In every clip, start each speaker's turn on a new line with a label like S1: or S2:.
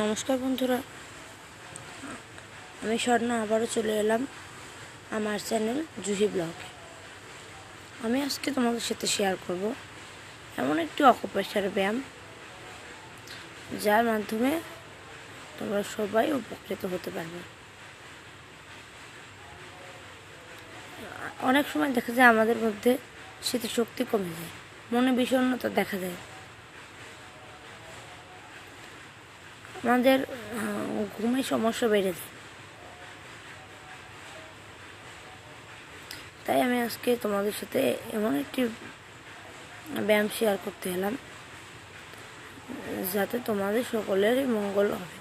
S1: নমস্কার বন্ধুরা। আমি স্বর্ণা, আবারও চলে এলাম আমার চ্যানেল জুহি ব্লগে। আমি আজকে তোমাদের সাথে শেয়ার করব এমন একটি অকুপেশার ব্যায়াম, যার মাধ্যমে তোমরা সবাই উপকৃত হতে পারবে। অনেক সময় দেখা যায় আমাদের মধ্যে স্মৃতিশক্তি কমে যায়, মনে বিষণ্ণতা দেখা যায় আহ, ঘুমের সমস্যা বেড়ে যায় তাই আমি আজকে তোমাদের সাথে এমন একটি ব্যায়াম শেয়ার করতে এলাম যাতে তোমাদের সকলেরই মঙ্গল হবে।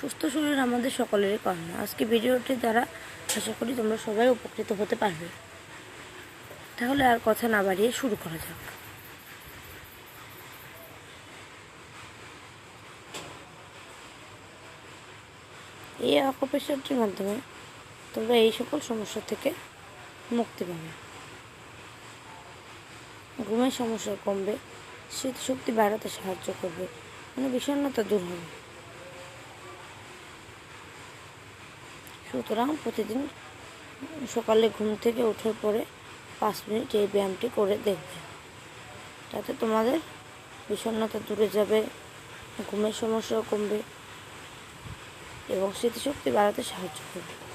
S1: সুস্থ শরীর আমাদের সকলেরই কর্ম আজকে ভিডিওটি দ্বারা আশা করি তোমরা সবাই উপকৃত হতে পারবে। তাহলে আর কথা না বাড়িয়ে শুরু করা যাক। এই অকুপেশনটির মাধ্যমে তোমরা এই সকল সমস্যা থেকে মুক্তি পাবে। ঘুমের সমস্যা কমবে শীত শক্তি বাড়াতে সাহায্য করবে মানে বিষণ্ণতা দূর হবে। সুতরাং প্রতিদিন সকালে ঘুম থেকে ওঠার পরে পাঁচ মিনিট এই ব্যায়ামটি করে দেখবে। তাতে তোমাদের বিষণ্ণতা দূরে যাবে, ঘুমের সমস্যাও কমবে এবং স্মৃতিশক্তি বাড়াতে সাহায্য করবে।